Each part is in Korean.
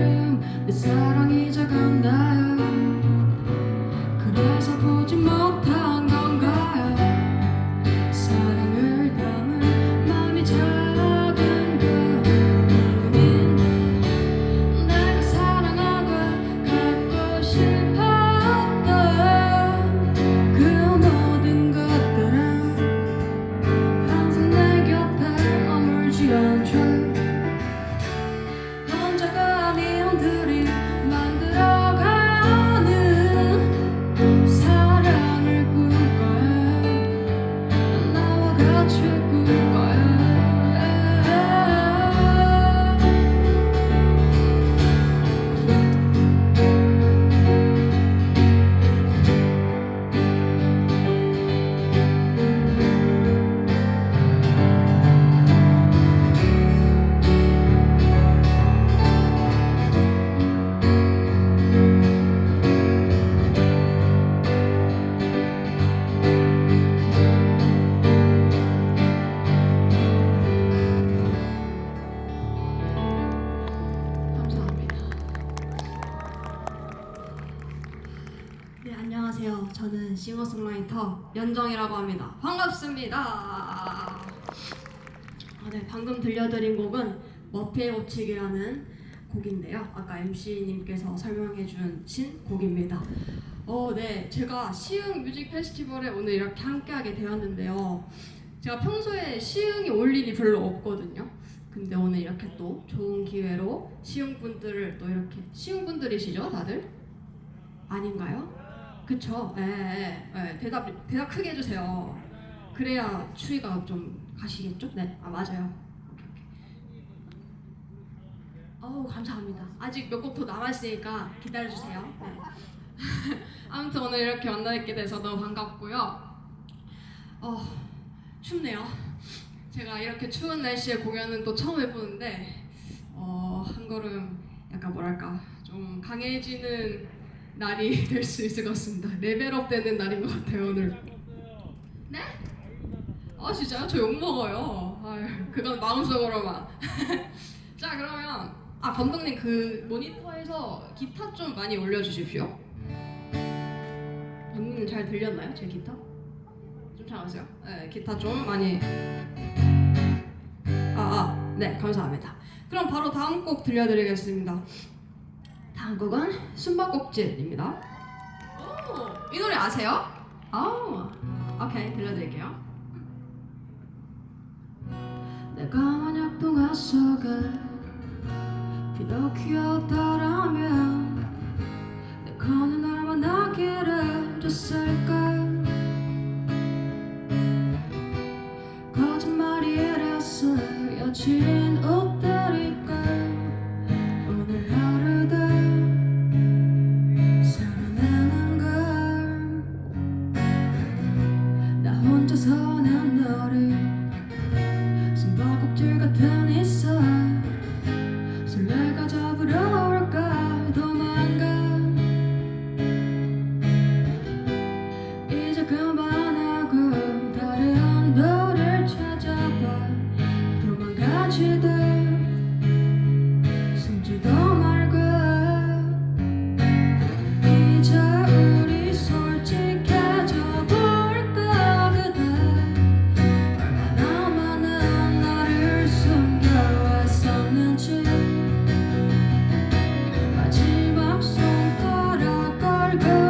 걸음 내 사랑이 작은다 연정이라고 합니다. 반갑습니다. 아, 네, 방금 들려드린 곡은 머피의 법칙이라는 곡인데요. 아까 MC님께서 설명해 주신 곡입니다. 어, 네, 제가 시흥 뮤직 페스티벌에 오늘 이렇게 함께하게 되었는데요. 제가 평소에 시흥이 올 일이 별로 없거든요. 근데 오늘 이렇게 또 좋은 기회로 시흥 분들을 또 이렇게 시흥 분들이시죠, 다들? 아닌가요? 그쵸? 예, 예, 예. 대답 대답 크게 해주세요. 그래야 추위가 좀 가시겠죠? 네, 아 맞아요. 어우 감사합니다. 아직 몇 곡 더 남았으니까 기다려주세요. 네. 아무튼 오늘 이렇게 만나뵙게 돼서 너무 반갑고요. 어 춥네요. 제가 이렇게 추운 날씨에 공연은 또 처음 해보는데 어, 한 걸음 약간 뭐랄까 좀 강해지는 날이 될 수 있을 것 같습니다. 레벨업 되는 날인 것 같아요 오늘. 네? 아 진짜요? 저 욕 먹어요. 아유, 그건 마음속으로만. 자 그러면 아 감독님 그 모니터에서 기타 좀 많이 올려주십시오. 감독님 잘 들렸나요? 제 기타? 좀 잘하세요? 네 기타 좀 많이. 아, 아, 네, 감사합니다. 그럼 바로 다음 곡 들려드리겠습니다. 곡은 숨바꼭질입니다. 오, 이 노래 아세요? 아, 오케이, 들려드릴게요. 내가 만약 동화 속에 피노키오더라면 내 거는 You.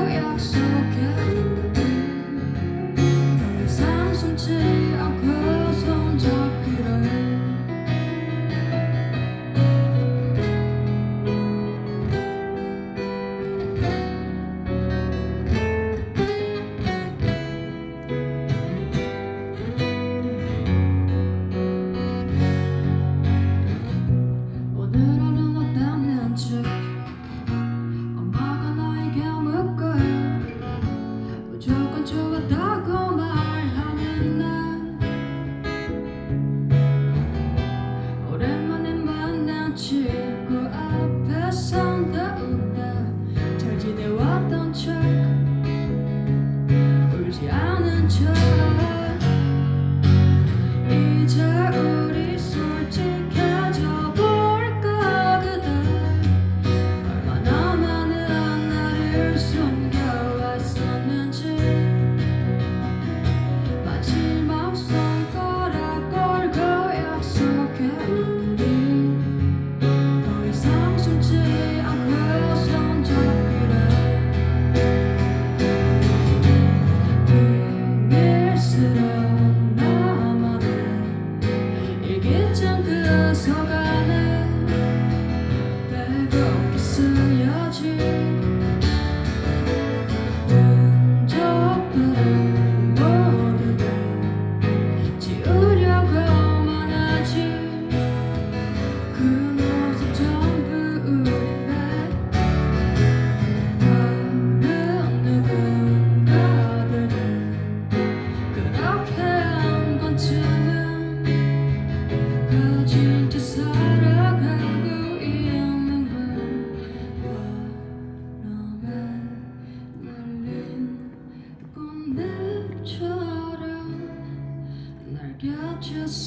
good.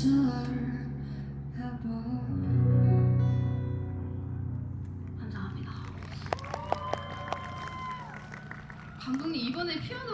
감사합니다. 감독님 이번에 피아노